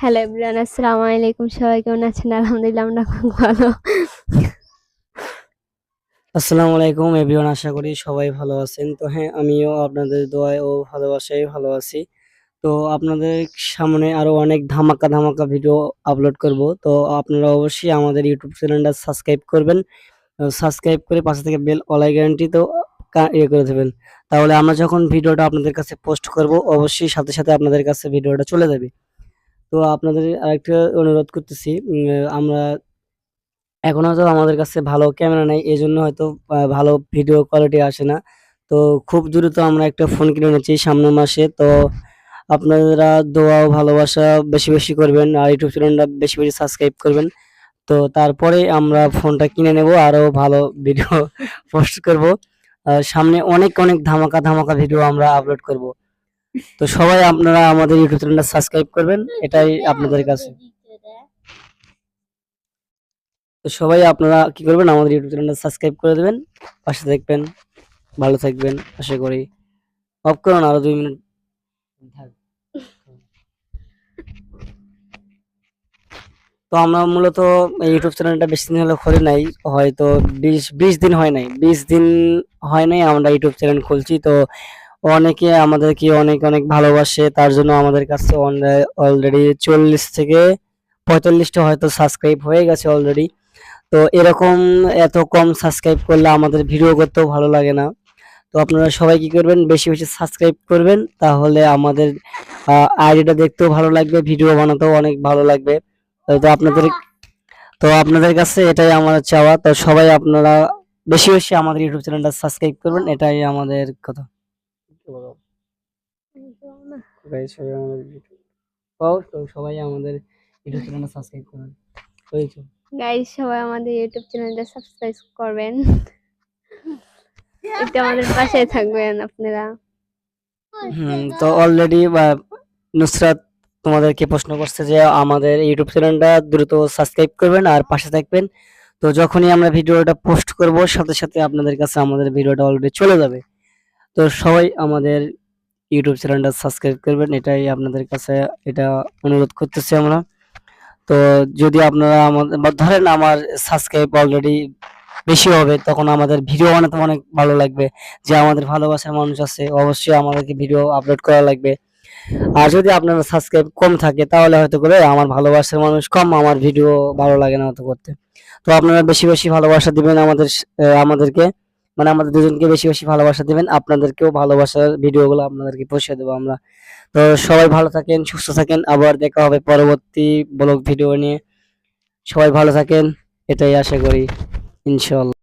Hello everyone আসসালামু আলাইকুম সবাই কেমন আছেন? আলহামদুলিল্লাহ, আমরা খুব ভালো। আসসালামু আলাইকুম এভরিওয়ান আশা করি সবাই ভালো আছেন। তো হ্যাঁ আমিও আপনাদের দোয়ায় ও ভালোবাসায় ভালো আছি। তো আপনাদের সামনে আরও অনেক ধামাকা ধামাকা ভিডিও আপলোড করব। তো আপনারা অবশ্যই আমাদের ইউটিউব চ্যানেলটা সাবস্ক্রাইব করবেন। সাবস্ক্রাইব করে পাশে থেকে বেল অলাই গ্যারান্টি তো ইয়ে করে দেবেন। তাহলে আমরা যখন ভিডিওটা আপনাদের কাছে পোস্ট করব, অবশ্যই সাথে সাথে আপনাদের কাছে ভিডিওটা চলে যাবে। তো আপনাদের আরেকটা অনুরোধ করতেছি আমরা এখন হয়তো আমাদের কাছে ভালো ক্যামেরা নেই এই জন্য হয়তো ভালো ভিডিও কোয়ালিটি আসে না। তো খুব দ্রুত আমরা একটা ফোন কিনে নিচ্ছি সামনের মাসে, তো আপনারা দোয়া ও ভালোবাসা বেশি বেশি করবেন আর ইউটিউব চ্যানেলটা বেশি বেশি সাবস্ক্রাইব করবেন। তো তারপরে আমরা ফোনটা কিনে নেব, আরও ভালো ভিডিও পোস্ট করব। সামনে অনেক অনেক ধামাকা ধামাকা ভিডিও আমরা আপলোড করব। তো সবাই আপনারা আমাদের ইউটিউব চ্যানেলটা সাবস্ক্রাইব করবেন, এটাই আপনাদের কাছে। তো সবাই আপনারা কি করবেন, আমাদের ইউটিউব চ্যানেলটা সাবস্ক্রাইব করে দেবেন, পাশে থাকবেন ভালো থাকবেন, আশা করি। অফ করুন, আরও দুই মিনিট। তো আমরা মূলত ইউটিউব চ্যানেলটা বেশি দিন হলে খুলি নাই, হয়তো বিশ বিশ দিন হয় নাই। বিশ দিন হয় নাই আমরা ইউটিউব চ্যানেল খুলছি, তো অনেকে আমাদেরকে অনেক অনেক ভালোবাসে, তার জন্য আমাদের কাছে অলরেডি চল্লিশ থেকে পঁয়তাল্লিশটা হয়তো সাবস্ক্রাইব হয়ে গেছে অলরেডি তো এরকম এত কম সাবস্ক্রাইব করলে আমাদের ভিডিও করতেও ভালো লাগে না। তো আপনারা সবাই কি করবেন? বেশি বেশি সাবস্ক্রাইব করবেন, তাহলে আমাদের আইডিটা দেখতেও ভালো লাগবে ভিডিও বানাতেও অনেক ভালো লাগবে। তো আপনাদের তো আপনাদের কাছে এটাই আমার চাওয়া। তো সবাই আপনারা বেশি বেশি আমাদের ইউটিউব চ্যানেলটা সাবস্ক্রাইব করবেন, এটাই আমাদের কথা। Guys, সবাই আমাদের ও, তো সবাই আমাদের ইউটিউব চ্যানেলটা সাবস্ক্রাইব করবেন। হয়েছে গাইজ সবাই আমাদের ইউটিউব চ্যানেলটা সাবস্ক্রাইব করবেন। একটু আমাদের পাশে থাকবেন আপনারা। হুম তো অলরেডি নুসরাত তোমাদেরকে প্রশ্ন করছে যে আমাদের ইউটিউব চ্যানেলটা দ্রুত সাবস্ক্রাইব করবেন আর পাশে থাকবেন। তো যখনই আমরা ভিডিওটা পোস্ট করব সাথে সাথে আপনাদের কাছে আমাদের ভিডিওটা অলরেডি চলে যাবে। তো সবাই আমাদের ইউটিউব চ্যানেলটা সাবস্ক্রাইব করবেন, এটাই আপনাদের কাছে এটা অনুরোধ করতেছি আমরা। তো যদি আপনারা আমাদের ধরেন আমার সাবস্ক্রাইব অলরেডি বেশি হবে, তখন আমাদের ভিডিও বানাতে অনেক ভালো লাগবে। যে আমাদের ভালোবাসার মানুষ আছে, অবশ্যই আমাদেরকে ভিডিও আপলোড করা লাগবে। আর যদি আপনার সাবস্ক্রাইব কম থাকে, তাহলে হয়তো করে আমার ভালোবাসার মানুষ কম, আমার ভিডিও ভালো লাগে না হয়তো করতে। তো আপনারা বেশি বেশি ভালোবাসা দিবেন আমাদের আমাদেরকে। মানে আমাদের দুজনকে বেশি বেশি ভালোবাসা দেবেন, আপনাদেরকেও ভালোবাসার ভিডিওগুলো আপনাদেরকে পৌঁছে দেবো আমরা। তো সবাই ভালো থাকেন, সুস্থ থাকেন, আবার দেখা হবে পরবর্তী ব্লগ ভিডিও নিয়ে। সবাই ভালো থাকেন, এটাই আশা করি ইনশাল্লাহ